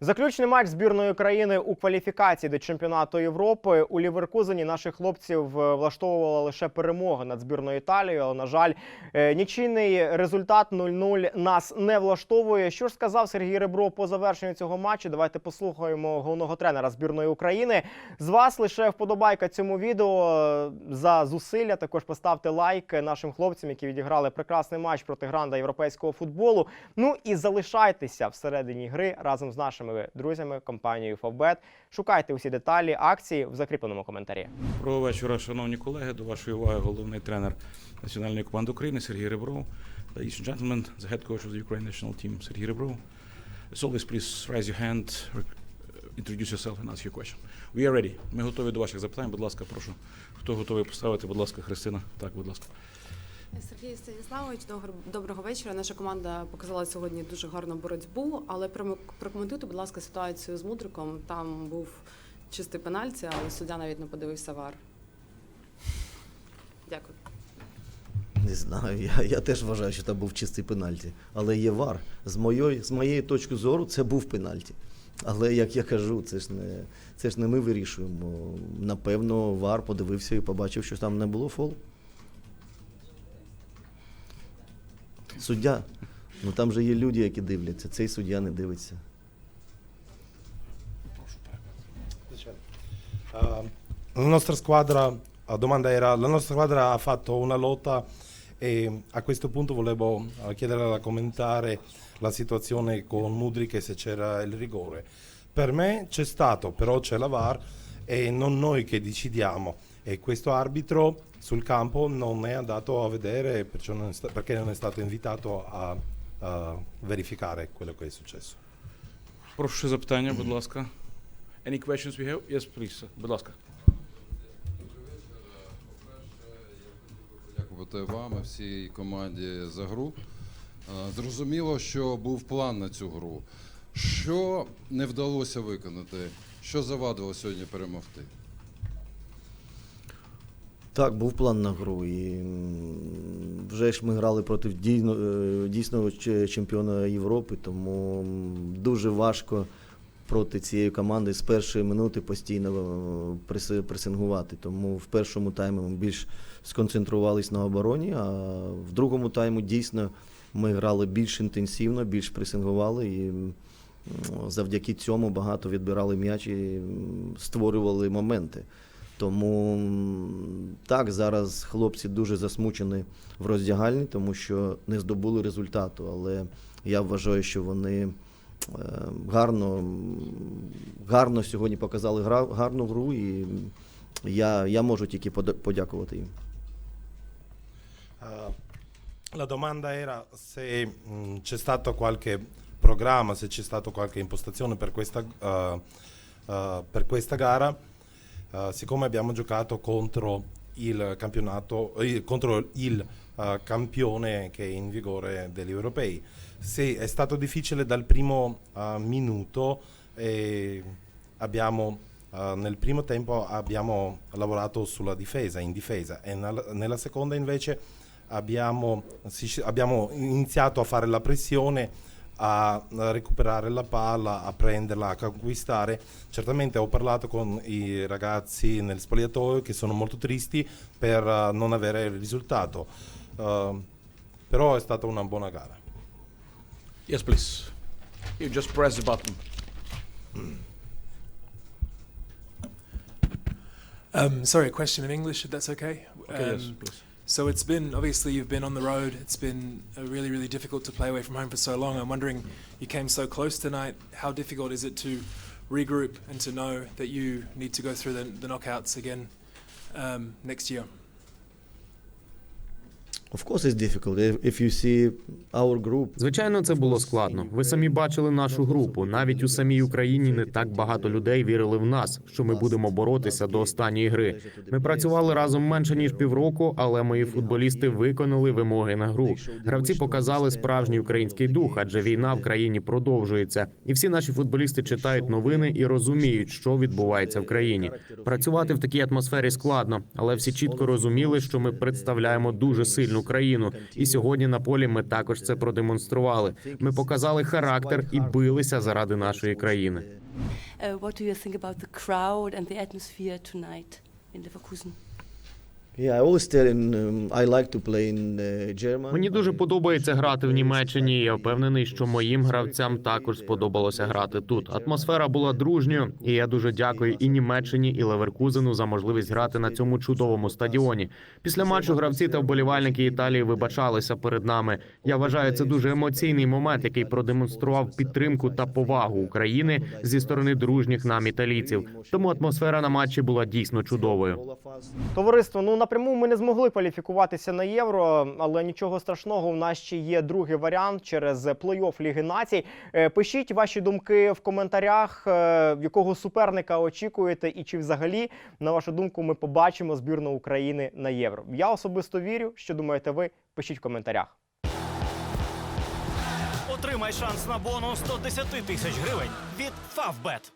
Заключний матч збірної країни у кваліфікації до чемпіонату Європи у Ліверкузені наших хлопців е, влаштовувала лише перемога над збірною Італією. Але на жаль, е, нічийний результат 0-0 нас не влаштовує. Що ж сказав Сергій Ребро по завершенню цього матчу? Давайте послухаємо головного тренера збірної України. З вас лише вподобайка цьому відео за зусилля. Також поставте лайк нашим хлопцям, які відіграли прекрасний матч проти гранда європейського футболу. Ну і залишайтеся всередині гри разом з нашими друзями, компанією Фавбет. Шукайте усі деталі акції в закріпленому коментарі. Доброго вечора, шановні колеги. До вашої уваги головний тренер національної команди України Сергій Ребров. Ladies and gentlemen, the head coach of the Ukraine national team, Сергій Ребров. As always, please raise your hand, introduce yourself and ask your question. We are ready. Ми готові до ваших запитань. Будь ласка, прошу. Хто готовий поставити? Будь ласка, Христина. Так, будь ласка. Сергій Станіславович, добр- доброго вечора. Наша команда показала сьогодні дуже гарну боротьбу, але прокоментуйте, будь ласка, ситуацію з Мудриком. Там був чистий пенальті, але суддя навіть не подивився вар. Дякую. Не знаю, я, я теж вважаю, що там був чистий пенальті. Але є вар. З моєї, з моєї точки зору, це був пенальті. Але як я кажу, це ж не, це ж не ми вирішуємо. Напевно, вар подивився і побачив, що там не було фолу. Суддя. Ну там же є люди, які дивляться. Цей суддя не дивиться. Uh, la nostra squadra, la domanda era, la nostra squadra ha fatto una lotta e a questo punto volevo uh, chiederle da commentare la situazione con Mudrik e se c'era il rigore. Per me c'è stato, però c'è la VAR e non noi che decidiamo e questo arbitro sul campo non è andato a vedere perciò non è sta- perché non è stato invitato a, a verificare quello che è successo. Прошу ще запитання, будь ласка. Any questions we have? Yes, please. Будь ласка. Дякувати вам і всій команді за гру. Е, Зрозуміло, що був план на цю гру. Що не вдалося виконати? Що завадило сьогодні перемогти? Так, був план на гру. І вже ж ми грали проти е, дійсного чемпіона Європи, тому дуже важко проти цієї команди з першої минути постійно е, пресингувати. Тому в першому таймі ми більш сконцентрувались на обороні, а в другому тайму дійсно ми грали більш інтенсивно, більш пресингували і завдяки цьому багато відбирали м'яч і створювали моменти. Тому так, зараз хлопці дуже засмучені в роздягальні, тому що не здобули результату. Але я вважаю, що вони е, гарно, гарно сьогодні показали гарну гру, і я, я можу тільки подякувати їм. La domanda era se c'è stato qualche programma, se c'è stata qualche impostazione per questa, uh, uh, per questa gara, Uh, siccome abbiamo giocato contro il campionato, eh, contro il uh, campione che è in vigore degli europei. Se è stato difficile dal primo uh, minuto e abbiamo Uh, nel primo tempo abbiamo lavorato sulla difesa, in difesa, e nella, nella seconda invece abbiamo, si- abbiamo iniziato a fare la pressione, a, recuperare la palla, a prenderla, a conquistare. Certamente ho parlato con i ragazzi nel spogliatoio che sono molto tristi per uh, non avere il risultato, Uh, però è stata una buona gara. Yes, please. You just press the button. Um, sorry, a question in English, if that's okay. Okay, yes, Um, please. So it's been obviously you've been on the road. It's been really, really difficult to play away from home for so long. I'm wondering, you came so close tonight. How difficult is it to regroup and to know that you need to go through the, the knockouts again um, next year? Звичайно, це було складно. Ви самі бачили нашу групу. Навіть у самій Україні не так багато людей вірили в нас, що ми будемо боротися до останньої гри. Ми працювали разом менше ніж півроку, але мої футболісти виконали вимоги на гру. Гравці показали справжній український дух, адже війна в країні продовжується. І всі наші футболісти читають новини і розуміють, що відбувається в країні. Працювати в такій атмосфері складно, але всі чітко розуміли, що ми представляємо дуже сильну сильну країну. І сьогодні на полі ми також це продемонстрували. Ми показали характер і билися заради нашої країни. Uh, what do you think about the crowd and the atmosphere tonight in Leverkusen? Мені дуже подобається грати в Німеччині. і Я впевнений, що моїм гравцям також сподобалося грати тут. Атмосфера була дружньою, і я дуже дякую і Німеччині, і Леверкузену за можливість грати на цьому чудовому стадіоні. Після матчу гравці та вболівальники Італії вибачалися перед нами. Я вважаю, це дуже емоційний момент, який продемонстрував підтримку та повагу України зі сторони дружніх нам італійців. Тому атмосфера на матчі була дійсно чудовою. Товариство, ну напряму ми не змогли кваліфікуватися на євро, але нічого страшного. У нас ще є другий варіант через плей-офф Ліги Націй. Е, Пишіть ваші думки в коментарях, е, якого суперника очікуєте, і чи взагалі, на вашу думку, ми побачимо збірну України на євро. Я особисто вірю. Що думаєте ви? Пишіть в коментарях. Отримай шанс на бонус 110 тисяч гривень від Favbet.